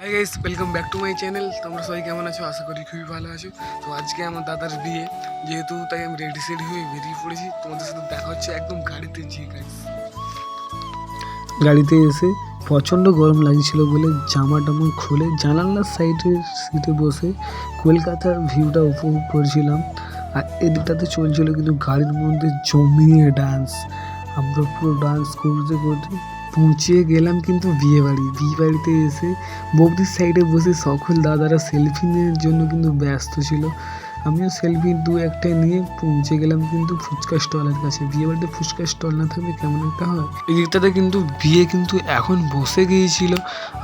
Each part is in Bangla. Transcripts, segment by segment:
Hi guys welcome back to my channel তোমরা সবাই কেমন আছো? আশা করি খুবই ভালো আছো। তো আজকে আমার দাদার বিয়ে, যেহেতু তাই আমি রেডি সেডি হয়ে বেরিয়ে পড়েছি। তোমাদের সাথে দেখা হচ্ছে একদম গাড়িতে যেয়ে গাইস গাড়িতে এসে প্রচণ্ড গরম লাগছিল বলে জামা টামা খুলে জানালার সাইডের সিটে বসে কলকাতার ভিউটা উপভোগ করছিলাম। আর এদিকটাতে চলছিল কিন্তু গাড়ির মধ্যে জমিয়ে ডান্স আমরা পুরো ডান্স করতে করতে পৌঁছে গেলাম কিন্তু বিয়ে বাড়ি। বিয়ে বাড়িতে এসে বৌদির সাইডে বসে সকল দাদারা সেলফি নেওয়ার জন্য কিন্তু ব্যস্ত ছিল। আমিও সেলফি দু একটা নিয়ে পৌঁছে গেলাম কিন্তু ফুচকা স্টলের কাছে। বিয়ে বাড়িতে ফুচকা স্টল না থাকলে কেমন একটা হয়? এই দিকটাতে কিন্তু বিয়ে কিন্তু এখন বসে গিয়েছিল।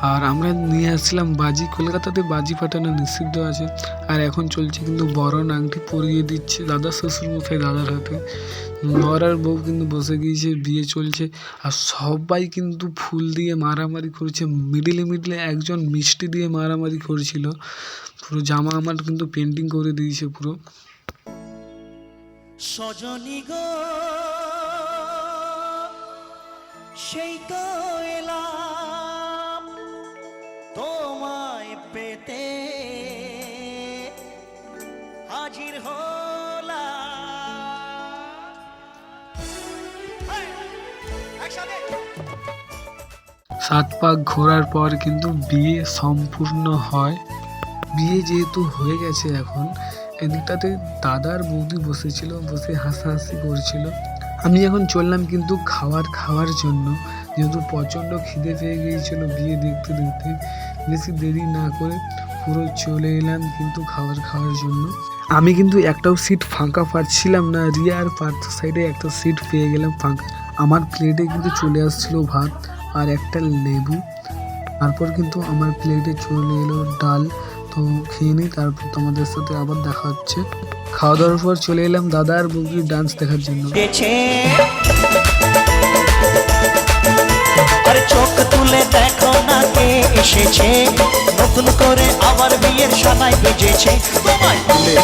আর আমরা নিয়ে আসছিলাম বাজি। কলকাতাতে বাজি ফাটানো নিষিদ্ধ আছে। আর এখন চলছে কিন্তু বড় আংটি পরিয়ে দিচ্ছে দাদা শ্বশুর মুখে দাদার হাতে। নর আর বউ কিন্তু বসে গিয়েছে, বিয়ে চলছে আর সবাই কিন্তু ফুল দিয়ে মারামারি করছে। মিডিলে মিডলে একজন মিষ্টি দিয়ে মারামারি করছিল। পুরো জামা আমার কিন্তু পেন্টিং করে দিয়েছে পুরো। সজনী গো, সেই তো এলাম। সাত পাক ঘোরার পর কিন্তু বিয়ে সম্পূর্ণ হয়। বিয়ে যেহেতু হয়ে গেছে এখন, এদিকটাতে দাদার বৌদি বসেছিল, বসে হাসাহাসি করছিল। আমি এখন চললাম কিন্তু খাবার খাওয়ার জন্য। যেহেতু প্রচণ্ড খিদে পেয়ে গিয়েছিল বিয়ে দেখতে দেখতে, বেশি দেরি না করে পুরো চলে এলাম কিন্তু খাবার খাওয়ার জন্য। আমি কিন্তু একটাও সিট ফাঁকা পাচ্ছিলাম না, রিয়া আর পার্থ সাইডে একটা সিট পেয়ে গেলাম ফাঁকা। আমার প্লেটে কিন্তু চলে আসছিল ভাত আর একটা লেবু। তারপর কিন্তু আমার প্লেটে চলে এলো ডাল। তো খেয়ে নিই, তারপর তোমাদের সাথে আবার দেখা হচ্ছে। খাওয়া দাওয়ার পর চলে এলাম দাদা আর বৌদির ডান্স দেখার জন্য। চোখ তুলে দেখো না কে এসেছে? নতুন করে আবার বিয়ের সানাই বেজেছে। তোমায় তুলে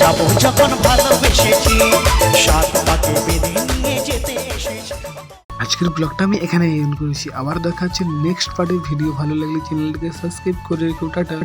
যাব যখন ভালোবেসেছি। সাত আজকের ব্লগটা আমি এখানে এন্ড করেছি। আবার দেখা হচ্ছে নেক্সট পার্টের ভিডিও ভালো লাগলে চ্যানেলটিকে সাবস্ক্রাইব করে রেখো। টাটা।